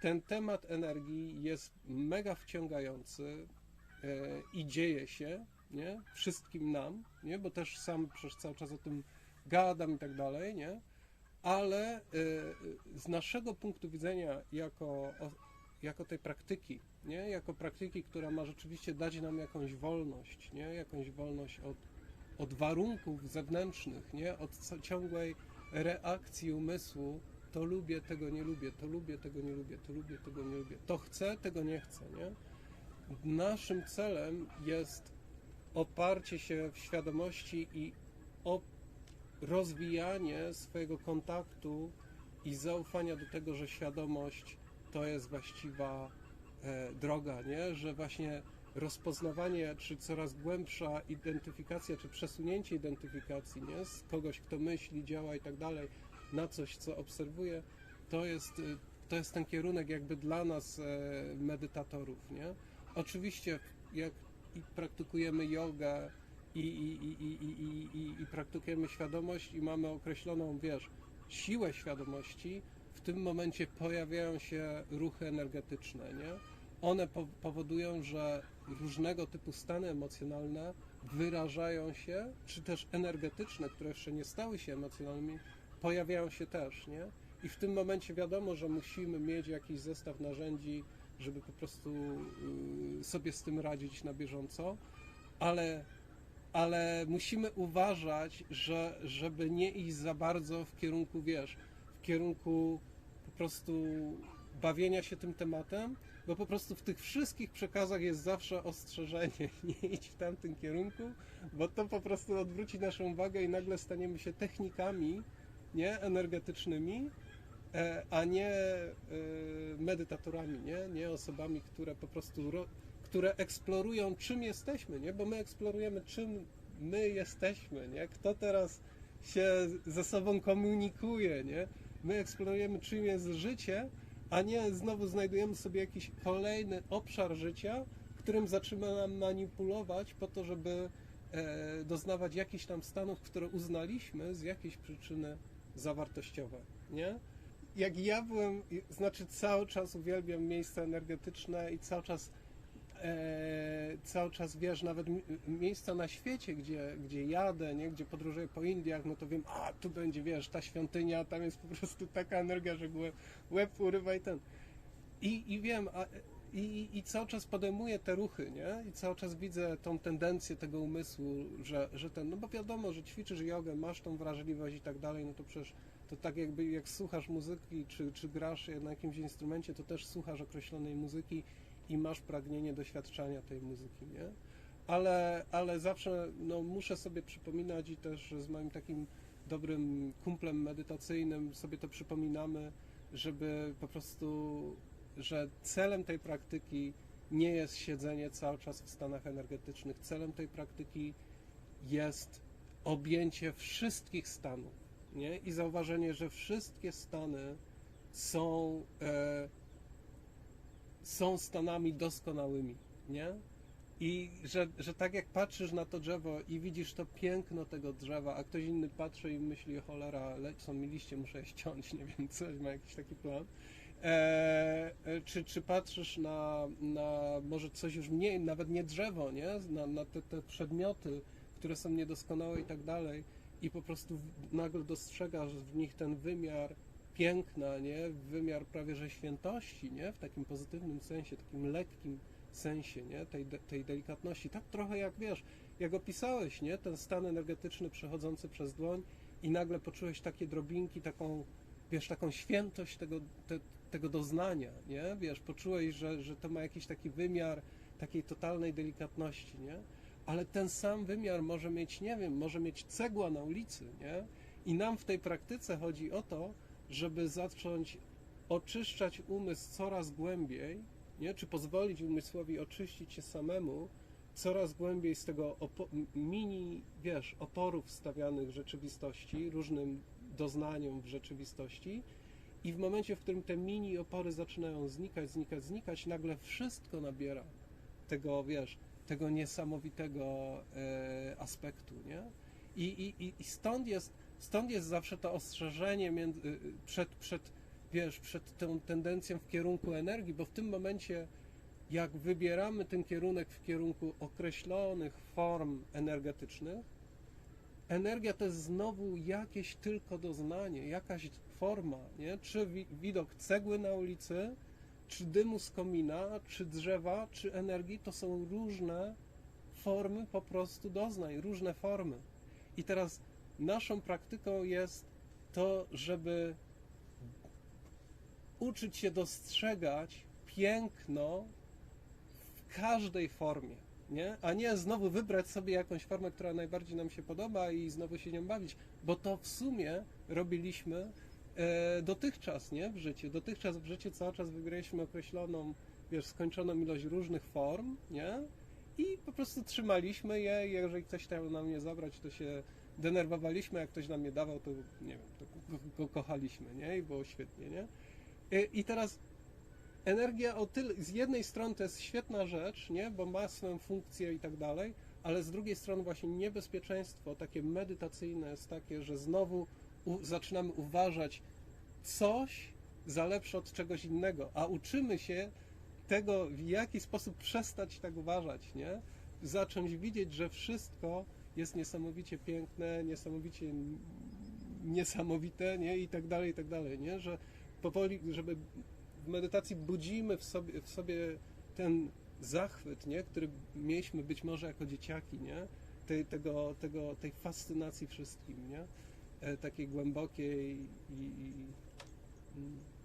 ten temat energii jest mega wciągający e, i dzieje się, nie? Wszystkim nam, nie? Bo też sam przecież cały czas o tym gadam i tak dalej, nie? Ale e, z naszego punktu widzenia jako, jako tej praktyki, nie? Jako praktyki, która ma rzeczywiście dać nam jakąś wolność, nie? Jakąś wolność od, od warunków zewnętrznych, nie? Od ciągłej reakcji umysłu, to lubię, tego nie lubię, to lubię, tego nie lubię, to lubię, tego nie lubię, to chcę, tego nie chcę, nie? Naszym celem jest oparcie się w świadomości i rozwijanie swojego kontaktu i zaufania do tego, że świadomość to jest właściwa e, droga, nie? Że właśnie rozpoznawanie, czy coraz głębsza identyfikacja, czy przesunięcie identyfikacji, nie? Z kogoś, kto myśli, działa i tak dalej, na coś, co obserwuje, to jest, y, to jest ten kierunek jakby dla nas e, medytatorów, nie? Oczywiście jak praktykujemy jogę i, i, i, i, i, i, i, i praktykujemy świadomość i mamy określoną, wiesz, siłę świadomości, w tym momencie pojawiają się ruchy energetyczne, nie? One po, powodują, że różnego typu stany emocjonalne wyrażają się, czy też energetyczne, które jeszcze nie stały się emocjonalnymi, pojawiają się też, nie? I w tym momencie wiadomo, że musimy mieć jakiś zestaw narzędzi, żeby po prostu y, sobie z tym radzić na bieżąco, ale, ale musimy uważać, że, żeby nie iść za bardzo w kierunku, wiesz, w kierunku po prostu bawienia się tym tematem, bo po prostu w tych wszystkich przekazach jest zawsze ostrzeżenie, nie idź w tamtym kierunku, bo to po prostu odwróci naszą uwagę i nagle staniemy się technikami, nie, energetycznymi, e, a nie e, medytatorami, nie, nie osobami, które po prostu, ro, które eksplorują czym jesteśmy, nie, bo my eksplorujemy czym my jesteśmy, nie, kto teraz się ze sobą komunikuje, nie, my eksplorujemy czym jest życie, a nie znowu znajdujemy sobie jakiś kolejny obszar życia, którym zaczynamy manipulować po to, żeby e, doznawać jakichś tam stanów, które uznaliśmy z jakiejś przyczyny zawartościowe, nie? Jak ja byłem, znaczy cały czas uwielbiam miejsca energetyczne i cały czas e, cały czas wiesz, nawet mi- miejsca na świecie, gdzie, gdzie jadę, nie? gdzie podróżuję po Indiach, no to wiem, a tu będzie, wiesz, ta świątynia, tam jest po prostu taka energia, że łeb, łeb urywa i ten. I, i wiem, a, i, i- cały czas podejmuję te ruchy, nie? I cały czas widzę tą tendencję tego umysłu, że, że ten, no bo wiadomo, że ćwiczysz jogę, masz tą wrażliwość i tak dalej, no to przecież to tak jakby jak słuchasz muzyki, czy, czy grasz na jakimś instrumencie, to też słuchasz określonej muzyki i masz pragnienie doświadczania tej muzyki, nie? Ale, ale zawsze no, muszę sobie przypominać i też z moim takim dobrym kumplem medytacyjnym sobie to przypominamy, żeby po prostu, że celem tej praktyki nie jest siedzenie cały czas w stanach energetycznych. Celem tej praktyki jest objęcie wszystkich stanów, nie? I zauważenie, że wszystkie stany są, e, są stanami doskonałymi, nie? I że, że tak jak patrzysz na to drzewo i widzisz to piękno tego drzewa, a ktoś inny patrzy i myśli, cholera, lecą mi liście, muszę je ściąć, nie wiem, coś, ma jakiś taki plan. E, e, czy, czy patrzysz na, na może coś już mniej, nawet nie drzewo, nie? Na, na te, te przedmioty, które są niedoskonałe i tak dalej i po prostu nagle dostrzegasz w nich ten wymiar piękna, nie? Wymiar prawie że świętości, nie? W takim pozytywnym sensie, takim lekkim sensie, nie? Tej, tej delikatności. Tak trochę jak wiesz, jak opisałeś, nie? Ten stan energetyczny przechodzący przez dłoń i nagle poczułeś takie drobinki, taką, wiesz, taką świętość tego, te, tego doznania, nie? Wiesz, poczułeś, że, że to ma jakiś taki wymiar takiej totalnej delikatności, nie? Ale ten sam wymiar może mieć, nie wiem, może mieć cegła na ulicy, nie? I nam w tej praktyce chodzi o to, żeby zacząć oczyszczać umysł coraz głębiej, nie? Czy pozwolić umysłowi oczyścić się samemu coraz głębiej z tego mini, wiesz, oporów stawianych rzeczywistości, różnym doznaniom w rzeczywistości i w momencie, w którym te mini opory zaczynają znikać, znikać, znikać, nagle wszystko nabiera tego, wiesz, tego niesamowitego e, aspektu, nie? I, i, i- stąd jest, stąd jest zawsze to ostrzeżenie między, y, przed, przed, wiesz, przed tą tendencją w kierunku energii, bo w tym momencie, jak wybieramy ten kierunek w kierunku określonych form energetycznych, energia to jest znowu jakieś tylko doznanie, jakaś forma, nie? Czy wi- widok cegły na ulicy, czy dymu z komina, czy drzewa, czy energii, to są różne formy po prostu doznań, różne formy. I teraz naszą praktyką jest to, żeby uczyć się dostrzegać piękno w każdej formie, nie? A nie znowu wybrać sobie jakąś formę, która najbardziej nam się podoba i znowu się nią bawić, bo to w sumie robiliśmy e, dotychczas, nie? W życiu. Dotychczas w życiu cały czas wybieraliśmy określoną, wiesz, skończoną ilość różnych form, nie? I po prostu trzymaliśmy je, jeżeli ktoś chciał nam je zabrać, to się denerwowaliśmy, jak ktoś nam je dawał, to nie wiem, to go, go kochaliśmy, nie? I było świetnie, nie? I, i teraz energia o tyle, z jednej strony to jest świetna rzecz, nie? Bo ma swoją funkcję i tak dalej, ale z drugiej strony właśnie niebezpieczeństwo takie medytacyjne jest takie, że znowu u, zaczynamy uważać coś za lepsze od czegoś innego, a uczymy się tego, w jaki sposób przestać tak uważać, nie? Zacząć widzieć, że wszystko jest niesamowicie piękne, niesamowicie niesamowite, nie? I tak dalej, i tak dalej, nie? Że powoli, żeby w medytacji budzimy w sobie, w sobie ten zachwyt, nie? Który mieliśmy być może jako dzieciaki, nie? Tej, tego, tego, tej fascynacji wszystkim, nie? E, takiej głębokiej i, i, i